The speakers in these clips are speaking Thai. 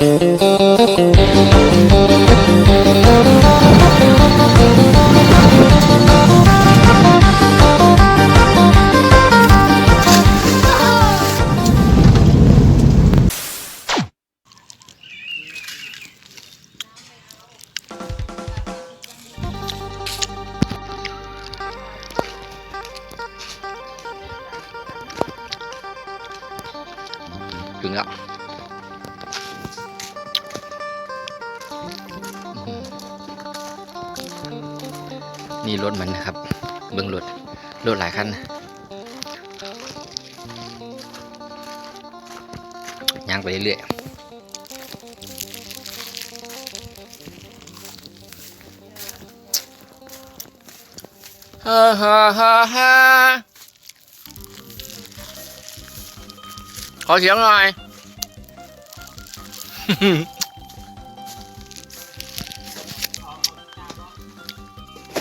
ถึง นี่รถมันนะครับ เบื้องรถรถหลายคันย่างไปเรื่อยๆฮ่าฮ่าฮ่าฮ่าขอเสียงหน่อย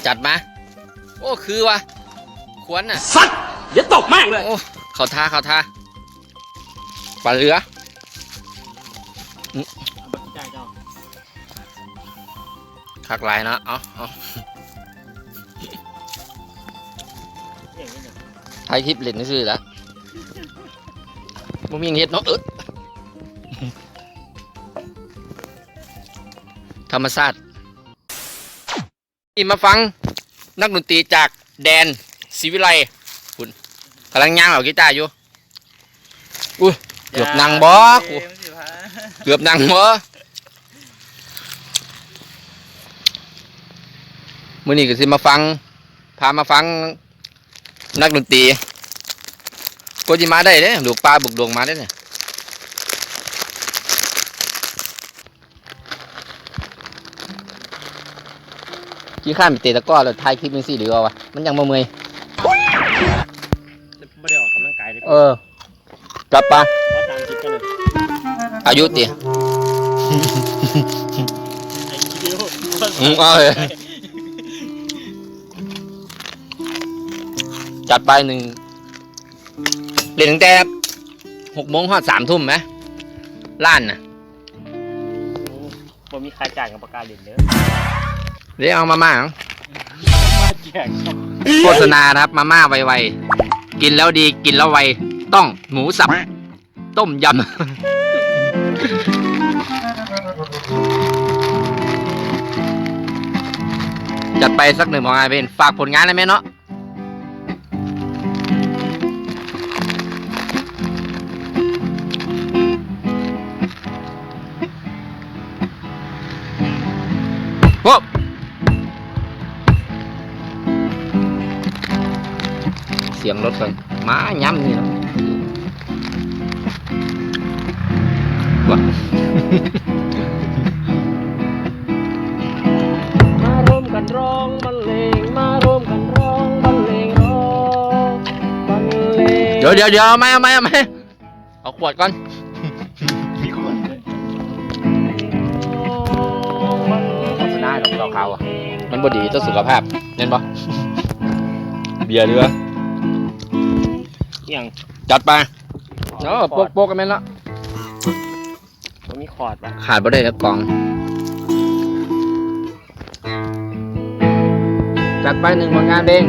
จัดมา โอ้คือวะควรน่ะสัตว์อย่าตกมากเลย โอ้เขาท่าเขาท่าปลาเรือคักหลายเนาะเอาเอาถ่ายคลิปเล่นนี่ซื่อๆละบ่มีเฮ็ดเนาะเออธรรมชาติ นี่มาฟังนักดนตรีจากแดนศิวิไลคุณกำลังย่างเอากีตาร์อยู่อุ้ยเกือบนั่งบ่กูเกือบนั่งบ่มื้อนี้ก็สิมาฟัง พามาฟังนักดนตรีก็สิมาได้เด้ลูกปลาบุกดวงมาได้เนี่ย ขี้ข้านไปเตะตะกร้อแล้วถ่ายคลิปจังซี่ดีกว่าวะมันยังบ่เมื่อยไม่ได้ออกกำลังกายเลยเออ กลับปะเพราะตามคลิปกันเลยอายุติไอ้คิวอืมเอาเลยจัดไปหนึ่งเรียนตั้งแต่หกโมงฮอดสามทุ่มไหมล้านนะผมมีค่าจ้างกับประกาศเด่นเด้อ เดี๋ยวเอามาม่าเหรอมาแจกครับโฆษณานะครับ มาม่าไวๆ กินแล้วดีกินแล้วไว ต้องหมูสับ ต้มยำ จัดไปสักหนึ่งของงานเป็นฝากผลงานได้ไหมเนาะ สียงรถกันมาย้ำนี่เนาะว้ามารวมกันร้องบรรเลงมารวมกันร้องบรรเลงร้องบรรเลงเดี๋ยวเดี๋ยวเดี๋ยวเอาไหมเอาไหมเอาไหมเอาขวดก่อนมีคนเลยโฆษณาดอกเราเขาวอะมันบ่ดีต่อสุขภาพเห็นปะเบียร์เรือ อย่างจัดไปเนาะโปกโปกกันแม่นละผมมีคอร์ดปะขาดบ่ได้ครับกล่อง จัดไปหนึ่งผลงานเพลง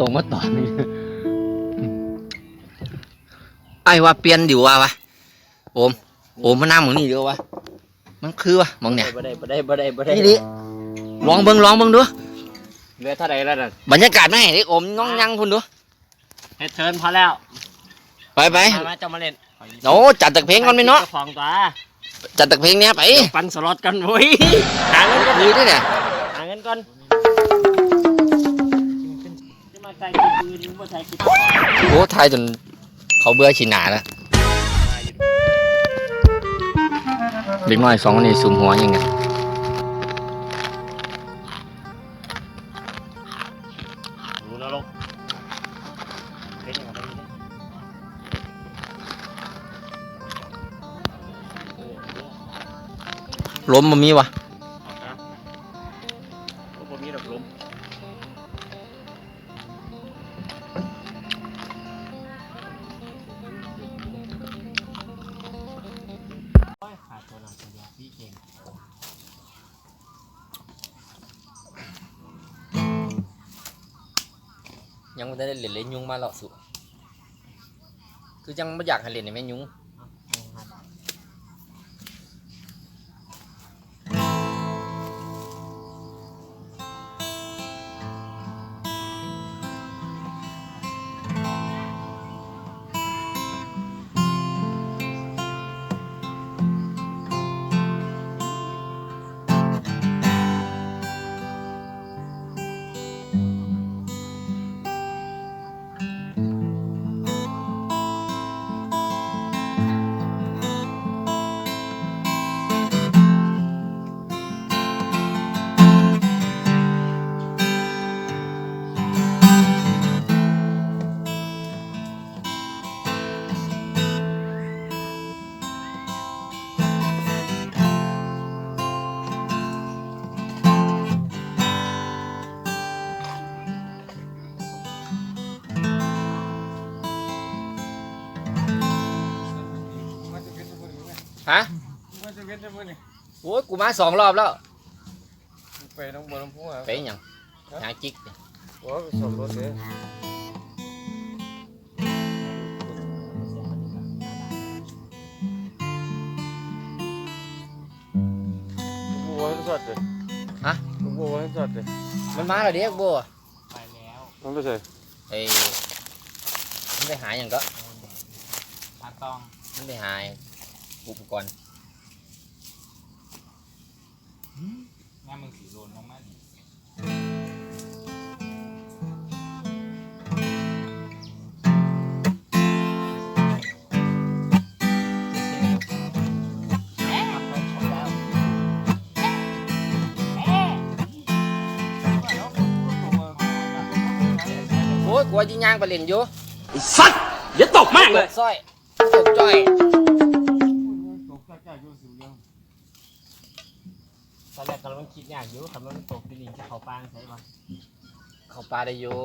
ตรงมาต่อนี่ไอ้ว่าเปลี่ยนอยู่ว่าวะโอมโอมมานั่งหมองนี่เดียววะมันคือวะหมองเนี่ยบ่ได้บ่ได้บ่ได้บ่ได้นี่ดิลองเบิ่งลองเบิ่งดูเหลือเท่าไหร่แล้วน่ะบรรยากาศไม่ให้ดิโอมน้องยังคุณดูเฮ็ดเทิร์นพอแล้ว ไปไปมามาจะมาเล่นโอ้จัดตักเพลงก่อนไหมเนาะจ้ของตัวจัดตักเพลงเนี้ยไป ปันสล็อตกันโว้ยหาเงินก่อนดีด้วยเนี่ยหาเงินก่อนจะ มาใส่กินปืนมาใส่กินโอ้ทายจนเขาเบื่อฉีหนาแล้วเด็กน้อยสองคนนี้ซุมหัวยังไงนรกเล่นอย่างไรนี่ล้มมามีวะ ยังไม่ได้เล่นเลยยุงมาหรอกสุ คือยังไม่อยากให้เล่นในแม่ยุง ฮะมาจะเวียนจะพูดนี่โอ้ยกูมาสองรอบแล้ว ไปน้องบัวลำพูอะไปหยังหาจิกเนี่ยโอ้สมรถเลยบัวให้สดเลยบัวให้สดเลยมันมาแล้วเด็กบัวไปแล้วต้องไปใส่ไอ้มันไปหาอย่างก็ปาตองมันไปหา อุปกรณ์งานมึงสีโลนลงมาดิโอ้ยกลัวจีย่างไปเล่นอยู่สัตว์อย่าตกมากเลย สร้อยตกจ้อย ตอนแรกกำลังคิดอยากอยู่คำว่ามันตกดินจะเขาปางใช่ปะเขาปลาได้อยู่